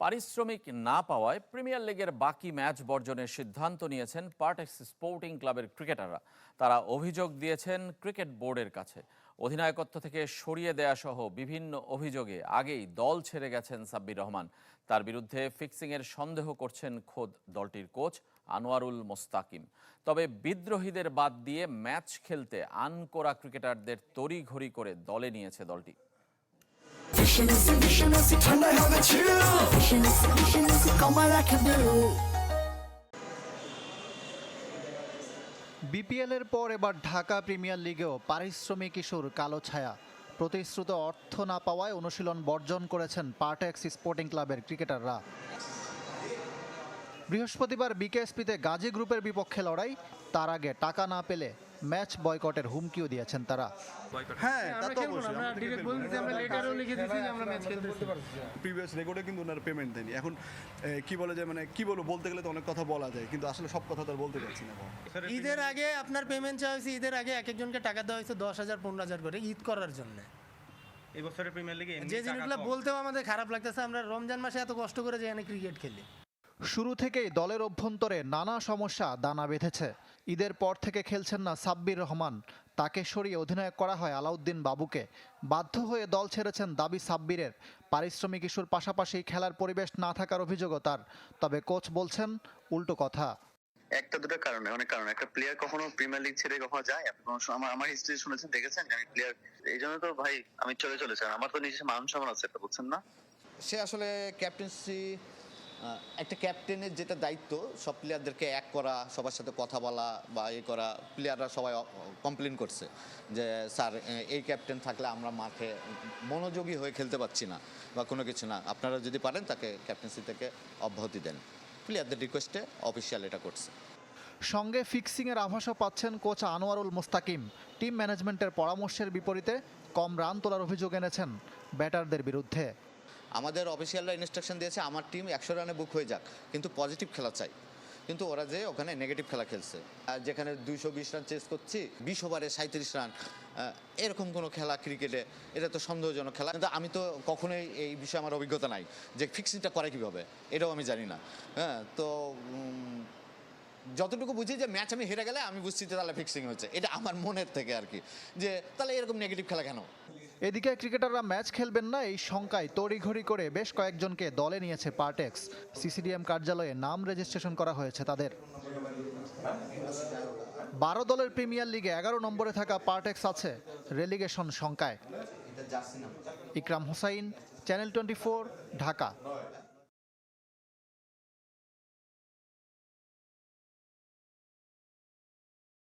পারিশ্রমিক না পাওয়ায় প্রিমিয়ার লিগের বাকি ম্যাচ বর্জনের সিদ্ধান্ত নিয়েছেন পার্টেক্স স্পোর্টিং ক্লাবের ক্রিকেটাররা। তারা অভিযোগ দিয়েছেন ক্রিকেট বোর্ডের কাছে। অধিনায়কত্ব থেকে সরিয়ে দেয়া সহ বিভিন্ন অভিযোগে আগেই দল ছেড়ে গেছেন সাব্বির রহমান। তার বিরুদ্ধে ফিক্সিংয়ের সন্দেহ করছেন খোদ দলটির কোচ আনোয়ারুল মোস্তাকিম। তবে বিদ্রোহীদের বাদ দিয়ে ম্যাচ খেলতে আনকোরা ক্রিকেটারদের তড়িঘড়ি করে দলে নিয়েছে দলটি। Viciously, কমা রাখে bill বিপিএলের পর এবার ঢাকা প্রিমিয়ার লিগেও পারিশ্রমিক কিশোর কালো ছায়া। প্রতিশ্রুত অর্থ না পাওয়ায় অনুশীলন বর্জন করেছেন পার্টেক্স স্পোর্টিং ক্লাবের ক্রিকেটাররা। বৃহস্পতিবার বিকেএসপিতে গাজী গ্রুপের বিপক্ষে লড়াই তার আগে টাকা না পেলে ম্যাচ বয়কটের হুমকিও দিয়েছেন তারা। হ্যাঁ তা তো অবশ্যই। আমরা ডিরেক্ট বলে দিচ্ছি আমরা লেটারও লিখে দিচ্ছি যে আমরা ম্যাচ খেলতে প্রিভিয়াস রেকর্ডে কিন্তু ওনারা পেমেন্ট দেয়নি। এখন কি বলে যে মানে কি বলব বলতে গেলে তো অনেক কথা বলা যায় কিন্তু আসলে সব কথা তো বলতে পারছি না। ঈদের আগে আপনার পেমেন্ট চাওয়া হয়েছে ঈদের আগে এক একজনকে টাকা দেওয়া হয়েছে দশ হাজার পনেরো হাজার করে ঈদ করার জন্য। এই বছরের প্রিমিয়ার লিগে যে জিনিসগুলো বলতেও আমাদের খারাপ লাগতেছে আমরা রমজান মাসে এত কষ্ট করে যে এখানে ক্রিকেট খেলি। শুরু থেকেই দলের অভ্যন্তরে নানা সমস্যা দানা বেঁধেছে। ঈদের পর থেকে খেলছেন না সাব্বির রহমান। তাকে সরিয়ে অধিনায়ক করা হয় আলাউদ্দিন বাবুকে। বাধ্য হয়ে দল ছেড়েছেন দাবি সাব্বিরের। পারিশ্রমিক ইস্যুর পাশাপাশি খেলার পরিবেশ না থাকার অভিযোগও তার। তবে কোচ বলছেন উল্টো কথা। একটা দুটো কারণে অনেক কারণ। একটা প্লেয়ার কখনো প্রিমিয়ার লিগ ছেড়ে কখনো যায়। আপনি কখনো শু- আমার আমার হিস্ট্রি শুনেছেন দেখেছেন আমি প্লেয়ার এই জন্য তো ভাই আমি চলে চলেছি। আমার তো নিজের মান সম্মান আছে এটা বুঝছেন না? সে আসলে ক্যাপ্টেন্সি একটা ক্যাপ্টেনের যেটা দায়িত্ব, সব প্লেয়ারদেরকে এক করা, সবার সাথে কথা বলা বা এ করা প্লেয়াররা সবাই কমপ্লেন করছে যে, স্যার এই ক্যাপ্টেন থাকলে আমরা মাঠে মনোযোগী হয়ে খেলতে পারছি না বা কোনো কিছু না। আপনারা যদি পারেন তাকে ক্যাপ্টেন্সি থেকে অব্যাহতি দেন। প্লেয়ারদের রিকোয়েস্টে অফিসিয়াল এটা করছে। সঙ্গে ফিক্সিংয়ের আভাসও পাচ্ছেন কোচ আনোয়ারুল মোস্তাকিম। টিম ম্যানেজমেন্টের পরামর্শের বিপরীতে কম রান তোলার অভিযোগ এনেছেন ব্যাটারদের বিরুদ্ধে। আমাদের অফিসিয়ালরা ইনস্ট্রাকশন দিয়েছে, আমার টিম একশো রানে বুক হয়ে যাক, কিন্তু পজিটিভ খেলা চাই। কিন্তু ওরা যে ওখানে নেগেটিভ খেলা খেলছে, আর যেখানে দুইশো বিশ রান চেস করছি, বিশ ওভারে সাঁত্রিশ রান এরকম কোনো খেলা ক্রিকেটে এটা তো সন্দেহজনক খেলা। কিন্তু আমি তো কখনোই এই বিষয়ে আমার অভিজ্ঞতা নাই, যে ফিক্সিংটা করে কীভাবে, এটাও আমি জানি না। হ্যাঁ তো যতটুকু বুঝি যে ম্যাচ আমি হেরে গেলে আমি বুঝছি যে তাহলে ফিক্সিং হচ্ছে। এটা আমার মনের থেকে আর কি, যে তাহলে এরকম নেগেটিভ খেলা কেন? এদিকে ক্রিকেটাররা ম্যাচ খেলবেন না, এই শঙ্কায় তড়িঘড়ি করে বেশ কয়েকজনকে দলে নিয়েছে পার্টেক্স। সিসিডিএম কার্যালয়ে নাম রেজিস্ট্রেশন করা হয়েছে তাদের। বারো দলের প্রিমিয়ার লিগে এগারো নম্বরে থাকা পার্টেক্স আছে রেলিগেশন শঙ্কায়। Ikram Hossain, channel twenty Dhaka.